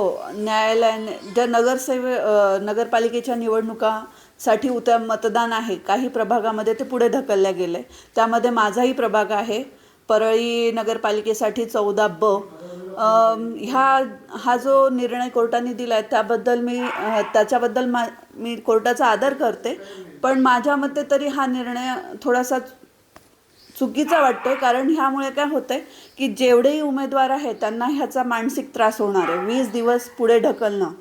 हो न्यायालयाने ज्या नगरसेवे नगरपालिकेच्या निवडणुकासाठी उद्या मतदान आहे काही प्रभागामध्ये ते पुढे ढकलल्या गेले. त्यामध्ये माझाही प्रभाग आहे. परळी नगरपालिकेसाठी चौदा ब. ह्या हा जो निर्णय कोर्टाने दिला आहे त्याबद्दल मी त्याच्याबद्दल मा मी कोर्टाचा आदर करते. पण माझ्या मते तरी हा निर्णय थोडासा चुकीचा वाटतोय कारण ह्यामुळे काय होतंय की जेवढेही उमेदवार आहेत त्यांना ह्याचा मानसिक त्रास होणार आहे. वीस दिवस पुढे ढकलणं.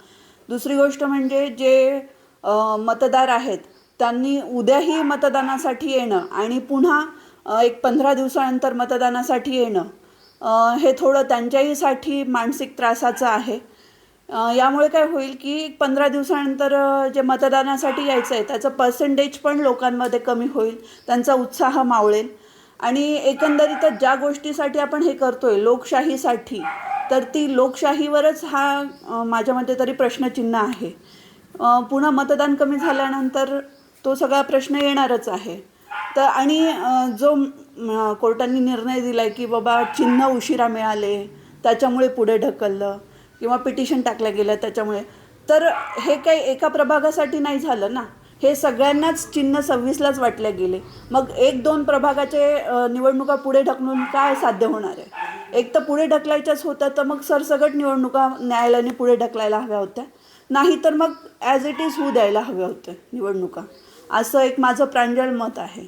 दुसरी गोष्ट म्हणजे जे मतदार आहेत त्यांनी उद्याही मतदानासाठी येणं आणि पुन्हा एक पंधरा दिवसानंतर मतदानासाठी येणं हे थोडं त्यांच्याहीसाठी मानसिक त्रासाचं आहे. यामुळे काय होईल की पंधरा दिवसानंतर जे मतदानासाठी यायचं आहे त्याचं पर्सेंटेज पण लोकांमध्ये कमी होईल त्यांचा उत्साह मावळेल. आणि एकंदरीतच ज्या गोष्टीसाठी आपण हे करतोय लोकशाहीसाठी तर ती लोकशाहीवरच हा माझ्या मते तरी प्रश्नचिन्ह आहे. पुन्हा मतदान कमी झाल्यानंतर तो सगळा प्रश्न येणारच आहे. तर आणि जो कोर्टांनी निर्णय दिला आहे की बाबा चिन्ह उशिरा मिळाले त्याच्यामुळे पुढे ढकललं किंवा पिटिशन टाकलं गेलं त्याच्यामुळे तर हे काही एका प्रभागासाठी नाही झालं ना? हे सगळ्यांनाच चिन्ह सव्वीसलाच वाटले गेले. मग एक दोन प्रभागाचे निवडणुका पुढे ढकलून काय साध्य होणार आहे? एक तर पुढे ढकलायच्याच होत्या तर मग सरसगट निवडणुका न्यायालयाने पुढे ढकलायला हव्या होत्या. नाही तर मग ॲज इट इज होऊ द्यायला हव्या होत्या निवडणुका. असं एक माझं प्रांजळ मत आहे.